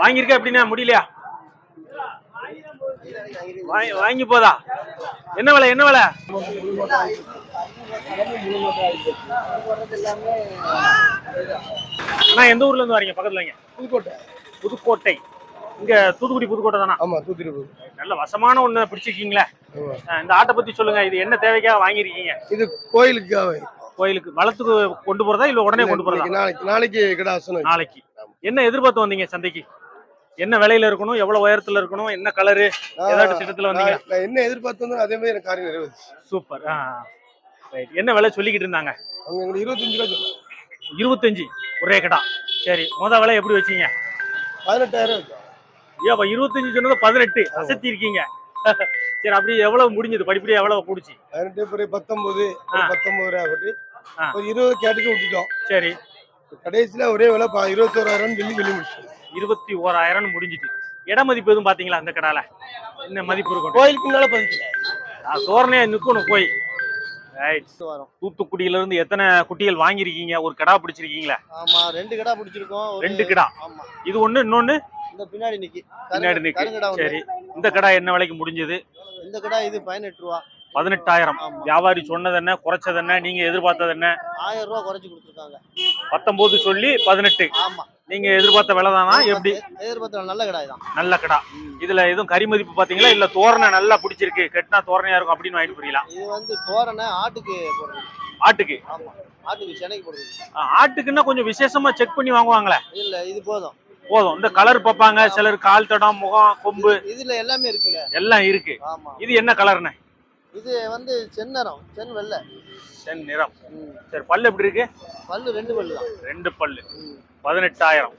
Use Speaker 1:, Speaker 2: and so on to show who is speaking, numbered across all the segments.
Speaker 1: வாங்கியிருக்க எப்படின்னா முடியலையா? வாங்கி வாங்கி போதா? என்ன விலை என்ன விலை? அண்ணா எந்த ஊர்ல இருந்து வரீங்க? பக்கத்துல இங்க
Speaker 2: புதுக்கோட்டை.
Speaker 1: புதுக்கோட்டை. இங்க தூத்துக்குடி புதுக்கோட்டை தானா?
Speaker 2: ஆமா தூத்துக்குடி
Speaker 1: நல்ல வசமான ஒண்ணு பிடிச்சிருக்கீங்களே. இந்த ஆட்டை பத்தி சொல்லுங்க. இது என்ன தேவைக்காக வாங்கியிருக்கீங்க?
Speaker 2: இது கோயிலுக்காக
Speaker 1: கோயிலுக்கு வளத்துக்கு கொண்டு போறதா இல்ல உடனே கொண்டு போறதா?
Speaker 2: நாளைக்கு நாளைக்கு கிடாசனம்
Speaker 1: நாளைக்கு. என்ன எதிர்பார்த்து வந்தீங்க சந்தைக்கு? என்ன விலையில இருக்கணும் எவ்வளவு உயரத்துல இருக்கணும் என்ன கலரு ஏதாட்டு திட்டத்துல வந்தீங்க?
Speaker 2: என்ன எதிர்பார்த்து வந்தோ அதே மாதிரி எனக்கு காரியம் நிறைவேறுச்சு.
Speaker 1: சூப்பர். ரைட் என்ன விலை சொல்லிக்கிட்டு இருந்தாங்க?
Speaker 2: அவங்க எங்களுக்கு இருபத்தஞ்சு ரூபா
Speaker 1: இருபத்தஞ்சு ஒரே கடா. சரி முத விலை எப்படி வச்சீங்க?
Speaker 2: பதினெட்டாயிரம்
Speaker 1: ஏப்பா இருபத்தஞ்சு சொன்னது பதினெட்டு. அசத்தி இருக்கீங்க. சரி அப்படி எவ்வளவு முடிஞ்சது? படிப்படியா எவ்வளவு கூடுச்சு
Speaker 2: பதினெட்டு பிறகு பத்தொன்பது. பத்தொன்பது ரூபா
Speaker 1: ஆ.
Speaker 2: ஒரு இருபது கேட்டுக்கு விட்டுட்டோம்.
Speaker 1: சரி.
Speaker 2: கடைசியில ஒரே விலை இருபத்தோராயிரம் சொல்லி வெளியே முடிச்சிட்டோம்.
Speaker 1: இருபத்தி ஓராயிரம் முடிஞ்சிட்டு இட மதிப்பு எதுவும் பாத்தீங்களா அந்த கடால? என்ன மதிப்பு இருக்கும்?
Speaker 2: கோயிலுக்கு முன்னால பதிக்கல
Speaker 1: தோரணையா நிக்கணும் போய். தூத்துக்குடியில இருந்து எத்தனை குட்டிகள் வாங்கியிருக்கீங்க? ஒரு கடா பிடிச்சிருக்கீங்களா?
Speaker 3: ஆமா ரெண்டு கடா பிடிச்சிருக்கோம்.
Speaker 1: ரெண்டு கிடா? இது ஒண்ணு இன்னொன்னு?
Speaker 3: இந்த பின்னாடி நிக்கி.
Speaker 1: பின்னாடி நிக்கு. சரி. இந்த கடா என்ன விலைக்கு முடிஞ்சது?
Speaker 3: இந்த கடா இது பதினெட்டு ரூபா.
Speaker 1: பதினெட்டாயிரம். வியாபாரி சொன்னது என்ன குறைச்சது என்ன நீங்க எதிர்பார்த்தது என்ன?
Speaker 3: ஆயிரம் ரூபா குறைச்சு கொடுத்துருக்காங்க.
Speaker 1: பத்தொன்பது சொல்லி பதினெட்டு.
Speaker 3: ஆமா.
Speaker 1: நீங்க எதிர்பார்த்த விலை தானா? எப்படி?
Speaker 3: எதிர்பார்த்த நல்ல கடா தான்.
Speaker 1: நல்ல கடா. இதுல எதுவும் கறி மதிப்பு பாத்தீங்களா? இல்ல தோரணை நல்லா பிடிச்சிருக்கு. கெட்டினா தோரணையா இருக்கும் அப்படின்னு வாங்கிட்டு போறீங்களா?
Speaker 3: இது வந்து தோரணை ஆட்டுக்கு போடுறது.
Speaker 1: ஆட்டுக்கு?
Speaker 3: ஆமா. ஆட்டுக்கு சென்னைக்கு போடுறது.
Speaker 1: ஆட்டுக்குன்னா கொஞ்சம் விசேஷமா செக் பண்ணி வாங்குவாங்களே.
Speaker 3: இல்ல இது போதும்.
Speaker 1: போதும். இந்த கலர் பார்ப்பாங்க சிலர் கால் தடம் முகம் கொம்பு.
Speaker 3: இதுல எல்லாமே இருக்குங்க.
Speaker 1: எல்லாம் இருக்கு. இது என்ன கலர்னு?
Speaker 3: இது வந்து செந்நரம் சென் வெள்ளை.
Speaker 1: சென் நிறம். சரி பல்லு எப்படி இருக்கு?
Speaker 3: பல்லு ரெண்டு பல்லு தான்.
Speaker 1: ரெண்டு பல்லு. பதினெட்டாயிரம்.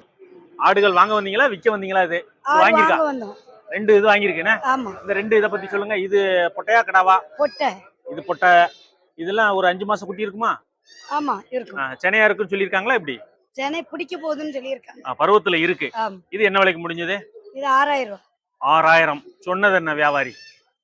Speaker 1: ஆடுகள் வாங்க வந்தீங்களா? விற்க வந்தீங்களா இது? வாங்கியிருக்கா? ரெண்டு இது வாங்கியிருக்கேனே?
Speaker 4: ஆமா.
Speaker 1: இந்த ரெண்டு இதை பத்தி சொல்லுங்க. இது பொட்டையா கடாவா?
Speaker 4: பொட்டை.
Speaker 1: இது பொட்டை. இதெல்லாம் ஒரு அஞ்சு மாசம் குட்டி இருக்குமா?
Speaker 4: ஆமா இருக்கும்.
Speaker 1: சென்னையா இருக்குன்னு சொல்லியிருக்காங்களா எப்படி?
Speaker 4: சென்னை பிடிக்க போகுதுன்னு சொல்லியிருக்காங்க.
Speaker 1: பருவத்துல இருக்கு.
Speaker 4: ஆமா.
Speaker 1: இது என்ன விலைக்கு முடிஞ்சது?
Speaker 4: இது ஆறாயிரம். ரூபாய்
Speaker 1: ஆறாயிரம். சொன்னது என்ன வியாபாரி?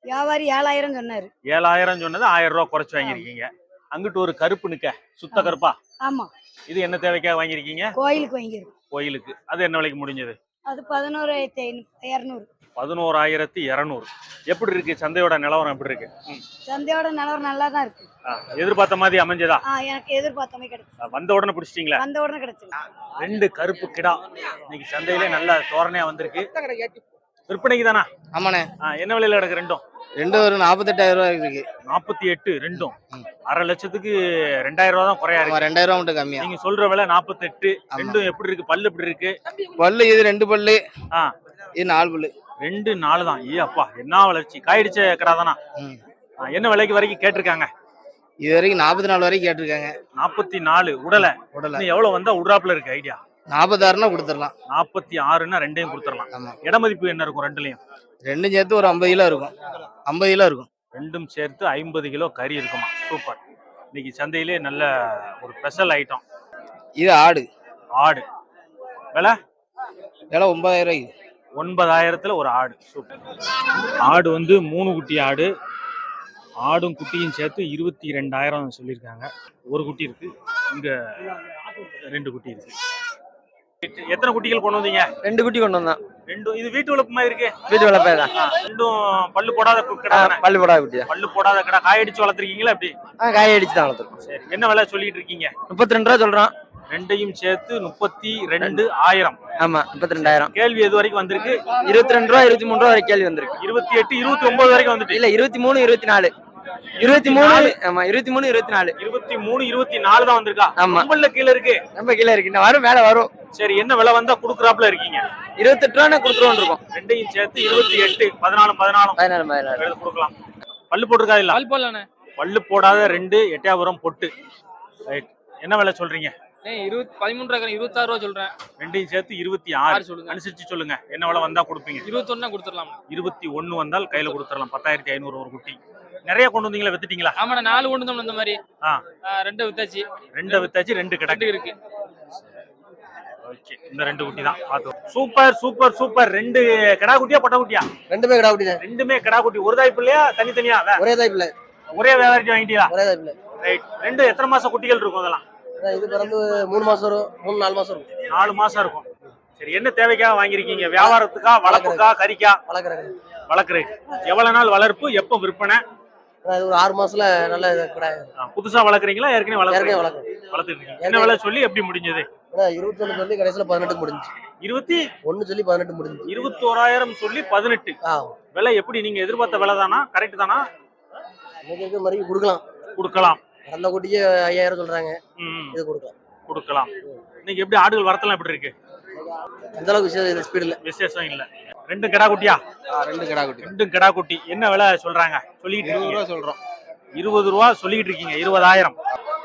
Speaker 4: வியாபாரி ஏழாயிரம் சொன்னாரு.
Speaker 1: ஏழாயிரம் சொன்னது ஆயிரம் ரூபாய் குறைச்சு வாங்கியிருக்கீங்க. அங்கிட்டு ஒரு கருப்பு நிக்க சுத்த
Speaker 4: ஆமா.
Speaker 1: கருப்பா?
Speaker 4: ஆமா.
Speaker 1: இது என்ன தேவைக்காக வாங்கியிருக்கீங்க?
Speaker 4: கோயிலுக்கு வாங்கியிருக்கோம்.
Speaker 1: கோயிலுக்கு. அது என்ன விலைக்கு முடிஞ்சது?
Speaker 4: அது பதினோராயிரத்தி ஐநூறு இரநூறு.
Speaker 1: பதினோராயிரத்தி இரநூறு. எப்படி இருக்கு? சந்தையோட நிலவரம் எப்படி இருக்கு.
Speaker 4: சந்தையோட நிலவரம் நல்லா தான் இருக்கு.
Speaker 1: ஆ, எதிர்பார்த்த மாதிரி அமைஞ்சதா?
Speaker 4: எனக்கு எதிர்பார்த்த மாதிரி கிடைச்சு.
Speaker 1: வந்த உடனே பிடிச்சிட்டீங்களா?
Speaker 4: வந்த உடனே கிடைச்சது
Speaker 1: ரெண்டு கருப்பு கிடா இன்னைக்கு சந்தையிலே நல்ல தோரணையா வந்திருக்கு. விற்பனைக்கு தானா?
Speaker 5: ஆமாண்ணே.
Speaker 1: என்ன விலையில கிடக்கு ரெண்டும்?
Speaker 5: ரெண்டு ஒரு நாற்பத்தெட்டாயிரம் ரூபா இருக்கு.
Speaker 1: நாற்பத்தி எட்டு ரெண்டும். அரை லட்சத்துக்கு ரெண்டாயிரம் ரூபா தான் குறையா இருக்கு.
Speaker 5: ரெண்டாயிரம் ரூபா மட்டும் கம்மியா.
Speaker 1: நீங்க சொல்ற விலை நாற்பத்தெட்டு. ரெண்டும் எப்படி இருக்கு? பல்லு எப்படி இருக்கு?
Speaker 5: பல்லு இது ரெண்டு பல்லு.
Speaker 1: ஆ.
Speaker 5: இது நாலு பல்லு.
Speaker 1: ரெண்டு நாலு தான். ஏ அப்பா என்ன வளர்ச்சி. காயிடுச்ச கடா தானா என்ன விலைக்கு வரைக்கும் கேட்டிருக்காங்க?
Speaker 5: இது வரைக்கும் நாற்பத்தி நாலு வரைக்கும் கேட்டிருக்காங்க.
Speaker 1: நாற்பத்தி நாலு. உடலை.
Speaker 5: உடல.
Speaker 1: இன்னும் எவ்வளவு வந்தா உட்ராப்ல இருக்கு? ஐடியா.
Speaker 5: நாற்பத்தாறுனா கொடுத்துடலாம்.
Speaker 1: நாற்பத்தி ஆறுன்னா ரெண்டையும் கொடுத்துடலாம்.
Speaker 5: ஆமா.
Speaker 1: இட மதிப்பு என்ன இருக்கும் ரெண்டுலயும்?
Speaker 5: ரெண்டும் சேர்த்து ஒரு ஐம்பது கிலோ இருக்கும். ஐம்பது கிலோ இருக்கும்.
Speaker 1: ரெண்டும் சேர்த்து ஐம்பது கிலோ கறி இருக்குமா? சூப்பர். இன்னைக்கு சந்தையிலே நல்ல ஒரு ஸ்பெஷல் ஐட்டம்.
Speaker 5: இது ஆடு.
Speaker 1: ஆடு. விலை?
Speaker 5: விலை ஒன்பதாயிரம் ரூபாய்க்கு.
Speaker 1: ஒன்பதாயிரத்துல ஒரு ஆடு. சூப்பர். ஆடு வந்து மூணு குட்டி ஆடு. ஆடும் குட்டியும் சேர்த்து இருபத்தி ரெண்டாயிரம் சொல்லியிருக்காங்க. ஒரு குட்டி இருக்கு. இங்க ரெண்டு குட்டி இருக்கு. எத்த- எத்தனை குட்டிகள் கொண்டு வந்தீங்க?
Speaker 6: ரெண்டு குட்டி கொண்டு வந்தான்
Speaker 1: ரெண்டும் இது வீட்டு வளர்ப்பு மாதிரி இருக்கு.
Speaker 6: வீட்டு வளர்ப்பே தான்.
Speaker 1: ரெண்டும் பல்லு போடாத கிடா தானே?
Speaker 6: பள்ளி போடா குட்டியா?
Speaker 1: பல்லு போடாத கடை. காய அடிச்சு வளர்த்துருக்கீங்களா எப்படி?
Speaker 6: ஆ காய அடிச்சு தான் வளர்த்துருக்கோம்.
Speaker 1: சரி என்ன விலை சொல்லிட்டு இருக்கீங்க?
Speaker 6: முப்பத்தி ரெண்டு ரூபா சொல்றான்
Speaker 1: ரெண்டையும் சேர்த்து முப்பத்தி ரெண்டு ஆயிரம்.
Speaker 6: ஆமா முப்பத்தி ரெண்டாயிரம்.
Speaker 1: கேள்வி எது வரைக்கும் வந்திருக்கு?
Speaker 6: இருபத்தி ரெண்டு ரூபா இருபத்தி மூணு ரூபா கேள்வி வந்திருக்கு.
Speaker 1: இருபத்தி எட்டு இருபத்தி ஒன்பது வரைக்கும் வந்துட்டு.
Speaker 6: இல்ல இருபத்தி மூணு இருபத்தி நாலு. இருபத்தி மூணு ஆமா இருபத்தி மூணு இருபத்தி நாலு.
Speaker 1: இருபத்தி மூணு இருபத்தி நாலு தான் வந்திருக்கா?
Speaker 6: ஆமா.
Speaker 1: ரொம்பல கீழ இருக்கு.
Speaker 6: ரொம்ப கீழே இருக்கு. இன்னும் வரும் மேல வரும்.
Speaker 1: சரி என்ன விலை வந்தா குடுக்குறாப்புல இருக்கீங்க?
Speaker 6: இருபத்தெட்டு ரூபா கொடுத்துருவோம் இருக்கோம்.
Speaker 1: ரெண்டையும் சேர்த்து இருபத்தி எட்டு பதினாலு பதினாலும்.
Speaker 6: பதினாறு பதினாறு
Speaker 1: எடுத்து கொடுக்கலாம். பல்லு போட்டிருக்கா இல்ல
Speaker 7: பால் போடலாண்ணே.
Speaker 1: பல்லு போடாத ரெண்டு எட்டயபுரம் பொட்டு. ரைட் என்ன விலை சொல்றீங்க?
Speaker 7: இருபத்தி பதிமூணு ரூபா இருபத்தாறு ரூபா சொல்றேன்.
Speaker 1: ரெண்டையும் சேர்த்து இருபத்தி ஆறு.
Speaker 7: சொல்லுங்க.
Speaker 1: அனுசரிச்சு சொல்லுங்க. என்ன விலை வந்தா கொடுப்பீங்க?
Speaker 7: இருபத்தொன்னா கொடுத்துடலாம்.
Speaker 1: இருபத்தி ஒண்ணு வந்தால் கையில கொடுத்துடலாம். பத்தாயிரத்தி ஐநூறு ஒரு குட்டி. நிறைய கொண்டு வந்தீங்களா? வித்துட்டீங்களா?
Speaker 7: ஆமாண்ணா நாலு கொண்டு வந்தோம் இந்த மாதிரி. ரெண்டு வித்தாச்சு.
Speaker 1: ரெண்டு வித்தாச்சு ரெண்டு கிடக்கு.
Speaker 7: இருக்கு.
Speaker 1: ஓகே. இந்த ரெண்டு குட்டி தான். பார்த்தோம் சூப்பர் சூப்பர் சூப்பர். ரெண்டு கிடா குட்டியா பொட்டை குட்டியா?
Speaker 6: ரெண்டுமே கடா குட்டி
Speaker 1: ரெண்டுமே கிடா குட்டி. ஒரு தாய் பிள்ளையா தனித்தனியா?
Speaker 6: ஒரே தாய் பிள்ளை.
Speaker 1: ஒரே வியாபாரிட்டு வாங்கிட்டீங்களா?
Speaker 6: ஒரே தாய் பிள்ளை.
Speaker 1: ரைட் ரெண்டு எத்தனை மாசம் குட்டிகள் இருக்கும் அதெல்லாம்?
Speaker 6: இது பிறந்து மூணு மாசம் வரும் மூணு நாலு மாசம் இருக்கும்
Speaker 1: நாலு மாசம் இருக்கும். சரி என்ன தேவைக்காக வாங்கியிருக்கீங்க? வியாபாரத்துக்கா வளர்ப்புக்கா கறிக்கா?
Speaker 3: வளர்க்குறாங்க
Speaker 1: வளர்க்குறதுக்கு எவ்வளவு நாள் வளர்ப்பு? எப்போ விற்பனை?
Speaker 3: இது ஒரு ஆறு மாசத்துல நல்ல கூட
Speaker 1: ஆ, புதுசா வளர்க்குறீங்களா? ஏற்கனவே வளர்க்குறீங்க வளர்த்துட்டு இருக்கீங்க என்ன விலை சொல்லி எப்படி முடிஞ்சது?
Speaker 3: இருபத்தொன்னு சொல்லி கடைசியில பதினெட்டுக்கு முடிஞ்சு
Speaker 1: இருபத்தி?
Speaker 3: ஒன்னு சொல்லி பதினெட்டு முடிஞ்சு
Speaker 1: இருபத்தோராயிரம் சொல்லி பதினெட்டு. விலை எப்படி? நீங்க எதிர்பார்த்த விலை தானா? கரெக்ட் தானா
Speaker 3: மாதிரி கொடுக்கலாம்.
Speaker 1: கொடுக்கலாம்.
Speaker 3: அந்த குட்டிக்கு ஐயாயிரம் சொல்றாங்க. இது கொடுக்கலாம்.
Speaker 1: கொடுக்கலாம். இன்னைக்கு எப்படி ஆடுகள் வரத்தெல்லாம் எப்படி இருக்கு?
Speaker 3: அந்த அளவுக்கு விஷயம் ஸ்பீடு இல்ல.
Speaker 1: விசேஷம் இல்ல. ரெண்டும் கிடா குட்டியா?
Speaker 5: ரெண்டு கிடா குட்டி.
Speaker 1: ரெண்டும் கிடா குட்டி. என்ன விலை சொல்றாங்க? சொல்லிட்டு
Speaker 5: இருபது
Speaker 1: இருக்கீங்க.
Speaker 5: ரூபா சொல்றோம்.
Speaker 1: இருபது ரூபா சொல்லிட்டு இருக்கீங்க. இருபதாயிரம்.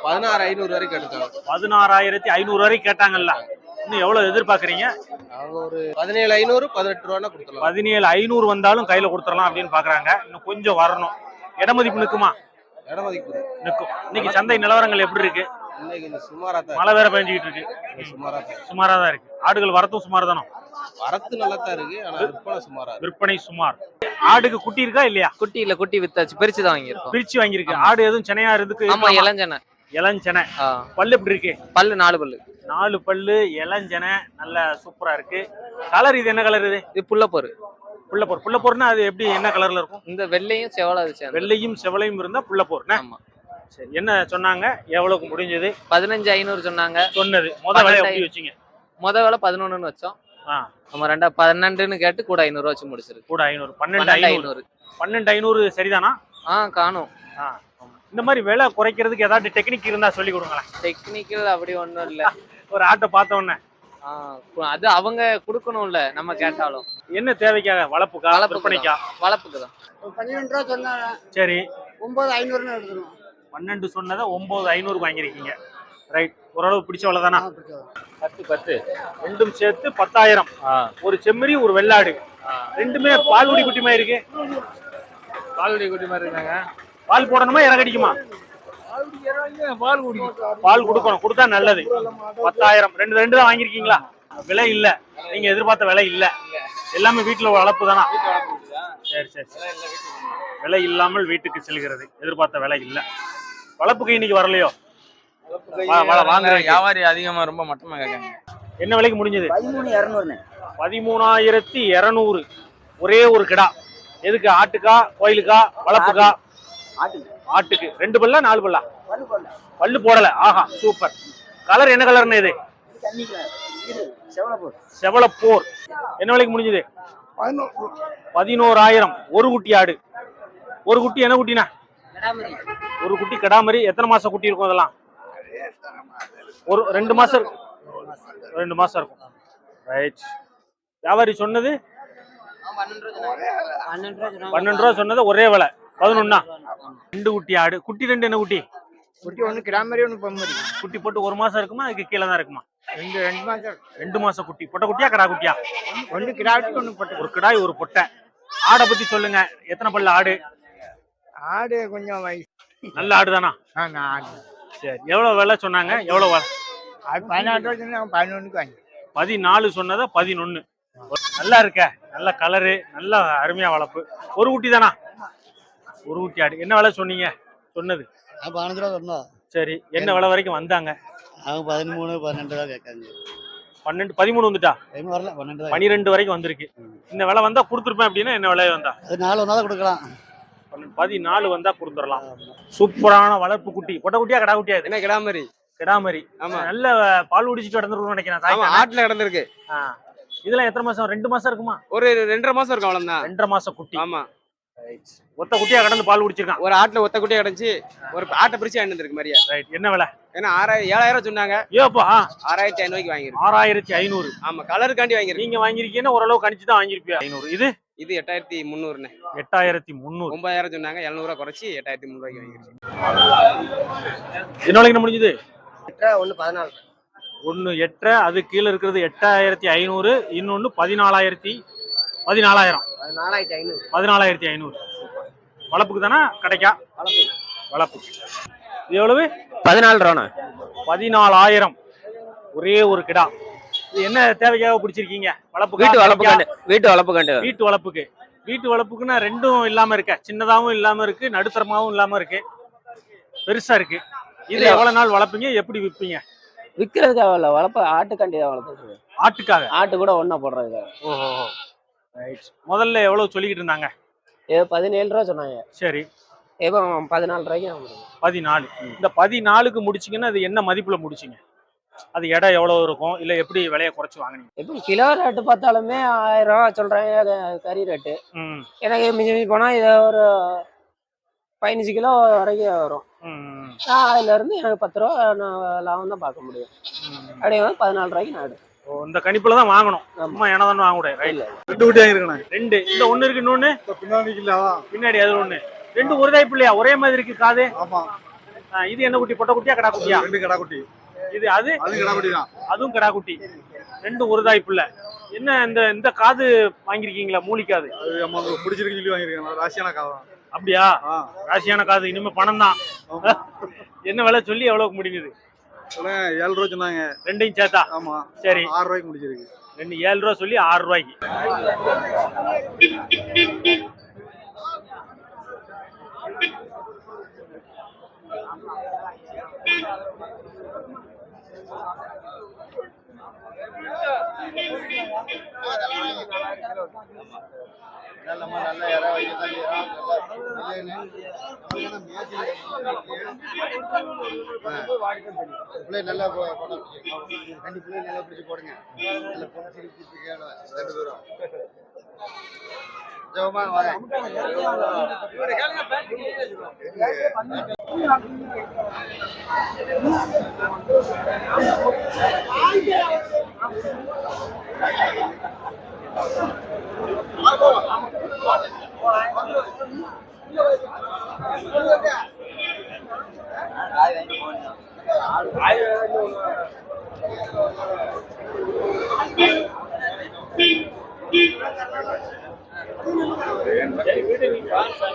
Speaker 5: பதினாறு ஐநூறு வரைக்கும் எடுத்தாங்க.
Speaker 1: பதினாறாயிரத்தி ஐநூறு வரைக்கும் கேட்டாங்கல்ல. இன்னும் எவ்வளவு எதிர்பார்க்கறீங்க?
Speaker 5: ஒரு பதினேழு ஐநூறு பதினெட்டு ரூபானா கொடுத்துடலாம்.
Speaker 1: பதினேழு ஐநூறு வந்தாலும் கையில கொடுத்துடலாம் அப்படின்னு பாக்குறாங்க. இன்னும் கொஞ்சம் வரணும். இடமதிப்பு நிக்குமா?
Speaker 5: இட மதிப்பு
Speaker 1: நிக்கும் இன்னைக்கு சந்தை நிலவரங்கள் எப்படி இருக்கு?
Speaker 5: இன்னைக்கு இந்த சுமாரா தான்
Speaker 1: மழை வேற பெஞ்சுக்கிட்டு இருக்கு.
Speaker 5: சுமாரா தான்.
Speaker 1: சுமாரா தான் இருக்கு. ஆடுகள் வரத்தும் சுமார் தானோ?
Speaker 5: வரத்து நல்லா தான் இருக்கு ஆனா விற்பனை சுமாரா
Speaker 1: விற்பனை சுமார். ஆடுக்கு குட்டி இருக்கா இல்லையா?
Speaker 6: குட்டி இல்ல குட்டி வித்தாச்சு. பிரிச்சு தான் வாங்கியிருக்கோம்.
Speaker 1: பிரிச்சு வாங்கியிருக்கு. ஆடு எதுவும் சென்னையா இருக்கு
Speaker 6: ஆமா இளஞ்சனை.
Speaker 1: இளஞ்சனை. பல்லு எப்படி இருக்கு?
Speaker 6: பல்லு நாலு பல்லு.
Speaker 1: நாலு பல்லு இளஞ்சனை. நல்ல சூப்பரா இருக்கு. கலர் இது என்ன கலர் இது?
Speaker 6: இது புள்ளப்பொரு
Speaker 1: புள்ளப்போர் புள்ளப்போர்னா அது எப்படி என்ன கலர்ல இருக்கும்?
Speaker 6: இந்த வெள்ளையும் செவலை
Speaker 1: வெள்ளையும் செவலையும் இருந்தா புள்ளப்போர் என்ன?
Speaker 6: ஆமா.
Speaker 1: சரி என்ன சொன்னாங்க? எவ்வளவுக்கு முடிஞ்சது?
Speaker 6: பதினஞ்சு ஐநூறு சொன்னாங்க.
Speaker 1: சொன்னது. முத விலை எப்படி வச்சீங்க?
Speaker 6: முத வேலை பதினொன்னுன்னு வச்சோம். நம்ம ரெண்டா பன்னெண்டுன்னு கேட்டு கூட ஐநூறு வச்சு முடிச்சிருக்கு.
Speaker 1: கூட ஐநூறு. பன்னெண்டு ஐநூறு. பன்னெண்டு ஐநூறு சரிதானா?
Speaker 6: ஆ காணும்.
Speaker 1: ஆ. இந்த மாதிரி விலை குறைக்கிறதுக்கு ஏதாவது டெக்னிக் இருந்தா சொல்லி கொடுங்களேன்.
Speaker 6: டெக்னிக்கல் அப்படி ஒண்ணும் இல்ல.
Speaker 1: ஒரு ஆட்டை பார்த்த உடனே.
Speaker 6: அது அவங்க குடுக்கணும்ல நம்ம கேட்டாலும்.
Speaker 1: என்ன தேவைக்காக? வளர்ப்புக்கா?
Speaker 6: வளர்ப்புக்கு
Speaker 1: விற்பனைக்கா?
Speaker 6: வளர்ப்புக்கு தான்.
Speaker 3: பன்னிரெண்டு ரூபா சொன்னாங்க
Speaker 1: சரி.
Speaker 3: ஒன்பது ஐநூறுன்னு எடுத்துருவோம்
Speaker 1: பன்னெண்டு சொன்னதை ஒன்பது ஐநூறு வாங்கியிருக்கீங்க. ரைட் ஓரளவு பிடிச்ச விலை தானா
Speaker 7: பத்து பத்து.
Speaker 1: ரெண்டும் சேர்த்து பத்தாயிரம். ஒரு செம்மறி ஒரு வெள்ளாடு. ரெண்டுமே பால்குடி குட்டிமா இருக்கு.
Speaker 7: பாலுடைய குட்டி மாதிரி இருக்காங்க.
Speaker 1: பால் போடணுமா? இறகடிக்குமா
Speaker 7: பால் குடிக்கும்
Speaker 1: பால் கொடுக்கணும். கொடுத்தா நல்லது. பத்தாயிரம். ரெண்டு ரெண்டு தான் வாங்கியிருக்கீங்களா? விலை இல்ல. நீங்க எதிர்பார்த்த விலை இல்ல. எல்லாமே வீட்டுல வளர்ப்பு தானா? சரி சரி. விலை இல்லாமல் வீட்டுக்கு செல்கிறது. எதிர்பார்த்த விலை இல்ல. வளர்ப்புக்கு இன்னைக்கு வரலையோ? வா- வா- வாங்குறீங்க.
Speaker 7: வியாபாரி அதிகமா ரொம்ப மட்டமா கேட்காங்க.
Speaker 1: என்ன விலைக்கு முடிஞ்சது?
Speaker 3: பதிமூணு இரநூறுண்ணே
Speaker 1: பதிமூணாயிரத்தி இருநூறு. ஒரே ஒரு கிடா. எதுக்கு? ஆட்டுக்கா கோயிலுக்கா வளர்ப்புக்கா?
Speaker 3: ஆட்டுக்கு.
Speaker 1: ஆட்டுக்கு. ரெண்டு பல்லா நாலு பல்லா?
Speaker 3: பல்லு போடல.
Speaker 1: பல்லு போடல. ஆஹா சூப்பர். கலர் என்ன கலர்னு இது?
Speaker 3: செவலப்பூர்.
Speaker 1: செவலப்போர். என்ன விலைக்கு முடிஞ்சது? பதினோராயிரம். ஒரு குட்டி ஆடு. ஒரு குட்டி என்ன குட்டினா? ஒரு குட்டி கடாமரி. எத்தனை மாசம் குட்டி இருக்கும் அதெல்லாம்? ஒரு ரெண்டு மாசம் இருக்கும் ரெண்டு மாசம் இருக்கும். ரைட் வியாபாரி சொன்னது?
Speaker 3: பன்னெண்டு ரூபா
Speaker 1: சொன்னது ஒரே விலை. பதினொன்னா? ரெண்டு குட்டி ஆடு. குட்டி ரெண்டு என்ன குட்டி?
Speaker 3: குட்டி ஒன்று கிராமரி ஒன்று பொம்மரி.
Speaker 1: குட்டி போட்டு ஒரு மாசம் இருக்குமா? அதுக்கு கீழே தான் இருக்குமா?
Speaker 3: ரெண்டு ரெண்டு மாதம்
Speaker 1: ரெண்டு மாசம் குட்டி. பொட்டை குட்டியா கடா குட்டியா?
Speaker 3: ஒன்று கிராட்டுக்கு ஒன்று பட்டு.
Speaker 1: ஒரு கிடாய் ஒரு பொட்டை. ஆடை பத்தி சொல்லுங்க. எத்தனை பல்லு ஆடு?
Speaker 3: ஆடு கொஞ்சம் வயசு.
Speaker 1: நல்ல ஆடு தானா
Speaker 3: ஆடு.
Speaker 1: சரி. எவ்வளவு விலை சொன்னாங்க? எவ்வளவு விலை?
Speaker 3: அது பதினாறு ரூபா சொன்னா பதினொன்றுக்கு வாங்கி.
Speaker 1: பதினாலு சொன்னதை பதினொன்னு. நல்லா இருக்க. நல்ல கலரு நல்ல அருமையா வளர்ப்பு. ஒரு குட்டி தானா? ஒரு குட்டி ஆடு. என்ன விலை சொன்னீங்க? சொன்னது.
Speaker 3: பதினஞ்சு ரூபா சொன்னோம்
Speaker 1: சரி என்ன விலை வரைக்கும் வந்தாங்க?
Speaker 3: அவங்க பதிமூணு பன்னெண்டு ரூபா கேட்காங்க.
Speaker 1: பன்னெண்டு பதிமூணு வந்துட்டா?
Speaker 3: வரல பன்னெண்டு ரூபா
Speaker 1: பனிரெண்டு வரைக்கும் வந்திருக்கு. இந்த விலை வந்தா கொடுத்துருப்பேன் அப்படின்னா என்ன விலை வந்தா?
Speaker 3: அது நாலு ஒன்றா கொடுக்கலாம்.
Speaker 1: பதினாலு வந்தா கொடுத்துடலாம். சூப்பரான வளர்ப்பு குட்டி. பொட்டை குட்டியா கடா குட்டியா இது?
Speaker 5: என்ன கிடா மாதிரி
Speaker 1: கிடாமரி.
Speaker 5: ஆமா.
Speaker 1: நல்ல பால் குடிச்சிட்டு நடந்துருக்கும்னு நினைக்கிறேன்.
Speaker 5: ஆட்டுல கிடந்திருக்கு.
Speaker 1: இதெல்லாம் எத்தனை மாசம்? ரெண்டு மாசம் இருக்குமா?
Speaker 5: ஒரு ரெண்டரை மாசம் இருக்கும் அவ்வளவுதான்.
Speaker 1: ரெண்டரை மாசம் குட்டி.
Speaker 5: ஆமா.
Speaker 1: ஒத்த குட்டியா கடந்து பால் குடிச்சிருக்கான்.
Speaker 5: ஒரு ஆட்டுல ஒத்த குட்டியா கிடந்துச்சு ஒரு ஆட்டை பிரிச்சு வாங்கிட்டு மாதிரியா.
Speaker 1: ரைட் என்ன விலை?
Speaker 5: ஏன்னா ஆறாயிரம் ஏழாயிரம் சொன்னாங்க.
Speaker 1: ஏப்பா
Speaker 5: ஆறாயிரத்தி ஐநூறுக்கு வாங்கிருக்கு
Speaker 1: ஆறாயிரத்தி ஐநூறு.
Speaker 5: ஆமா கலருக்காண்டி வாங்கிருக்கு
Speaker 1: நீங்க வாங்கிருக்கீங்கன்னா ஓரளவு கணிச்சு தான் வாங்கிருப்பியா ஐநூறு. இது?
Speaker 5: இது எட்டாயிரத்தி முந்நூறுண்ணே.
Speaker 1: எட்டாயிரத்தி முந்நூறு.
Speaker 5: ஒன்பதாயிரம் சொன்னாங்க எழுநூறுவா குறைச்சி எட்டாயிரத்தி முந்நூறுவாய்க்கு வாங்கிருக்கு
Speaker 1: என்ன விலைக்கு முடிஞ்சது?
Speaker 3: ஒன்று பதினாலு.
Speaker 1: ஒன்னு எட்டரை அது கீழே இருக்கிறது எட்டாயிரத்தி ஐநூறு இன்னொன்னு பதினாலாயிரத்தி பதினாலாயிரம்.
Speaker 3: நாலாயிரத்தி ஐநூறு.
Speaker 1: பதினாலாயிரத்தி ஐநூறு. வளர்ப்புக்கு தானே கிடைக்கா? வளர்ப்பு. இது எவ்வளவு?
Speaker 6: பதினாலு ரூபாண்ணா.
Speaker 1: பதினாலாயிரம். ஒரே ஒரு கிடா. இது என்ன தேவைக்காக பிடிச்சிருக்கீங்க? வளர்ப்பு
Speaker 6: வீட்டு வளர்ப்பு கண்டு வீட்டு வளர்ப்பு கண்டு.
Speaker 1: வீட்டு வளர்ப்புக்கு. வீட்டு வளர்ப்புக்குன்னா ரெண்டும் இல்லாம இருக்க. சின்னதாவும் இல்லாம இருக்கு நடுத்தரமாவும் இல்லாம இருக்கு. பெருசா இருக்கு. இது. எவ்வளவு நாள் வளர்ப்பீங்க? எப்படி விற்பீங்க
Speaker 8: விற்கிறதுக்காக இல்லை வளர்ப்ப ஆட்டுக்காண்டி தான் வளர்த்துறது
Speaker 1: ஆட்டுக்காக?
Speaker 8: ஆட்டு கூட ஒன்றா போடுறதுக்காக.
Speaker 1: ஓஹோ. முதல்ல எவ்வளவு சொல்லிக்கிட்டு இருந்தாங்க?
Speaker 8: ஏதோ பதினேழு ரூபா சொன்னாங்க.
Speaker 1: சரி.
Speaker 8: இப்போ பதினாலு ரூபாய்க்கு.
Speaker 1: பதினாலு. இந்த பதினாலுக்கு முடிச்சீங்கன்னா அது என்ன மதிப்புல முடிச்சீங்க? அது எடை எவ்வளவு இருக்கும்? இல்ல எப்படி விலையை குறைச்சு வாங்குனீங்க?
Speaker 8: இப்போ கிலோ ரேட்டு பார்த்தாலுமே ஆயிரம் ரூபா சொல்கிறாங்க கறி ரேட்டு எனக்கு மிஞ்சி மிஞ்சி போனால் இதை ஒரு பதினஞ்சு கிலோ வரைக்கும் வரும். நான் அதுலேருந்து எனக்கு பத்து ரூபா நான் லாபம் தான் பார்க்க முடியும். அப்படியே வந்து பதினாலு ரூபாய்க்கு நான்
Speaker 1: இந்த கணிப்புல தான் வாங்கணும். சும்மா ஏன்னா தானே வாங்க கூடாது
Speaker 2: ரெண்டு குட்டி வாங்கிருக்கேன்
Speaker 1: ரெண்டு. இந்த ஒண்ணு இருக்கு இன்னொன்னு?
Speaker 2: பின்னாடி
Speaker 1: பின்னாடி அது ஒண்ணு. ரெண்டு ஒரு இல்லையா ஒரே மாதிரி இருக்கு காது?
Speaker 2: ஆமா.
Speaker 1: இது என்ன குட்டி? பொட்டை குட்டியா கடா குட்டியா?
Speaker 2: ரெண்டு கடா குட்டி.
Speaker 1: இது அது?
Speaker 2: அது கடா குட்டி தான்.
Speaker 1: அதுவும் கடா குட்டி. ரெண்டும் ஒரு தாய்ப்பு இல்ல என்ன இந்த இந்த காது வாங்கிருக்கீங்களா மூலிக்காது.
Speaker 2: அது நம்ம பிடிச்சிருக்கு சொல்லி வாங்கிருக்கேன் ராசியான காதான்
Speaker 1: அப்படியா? ராசியான காது. இனிமே பணம் தான். என்ன விலை சொல்லி எவ்வளவுக்கு முடியுது
Speaker 2: சொல்லுங்க ஏழு ரூபா சொன்னாங்க.
Speaker 1: ரெண்டையும் சேர்த்தா?
Speaker 2: ஆமா.
Speaker 1: சரி.
Speaker 2: ஆறு ரூபாய்க்கு முடிச்சிருக்கு
Speaker 1: ரெண்டு ஏழு ரூபா சொல்லி ஆறு ரூபாய்க்கு.
Speaker 2: நல்லா பிள்ளை நல்லா போடணும் நல்லா பிடிச்சி போடுங்க. நல்ல பொண்ணு சிரிப்பு ரெண்டு பேரும். Joma Ahí viene mi panza.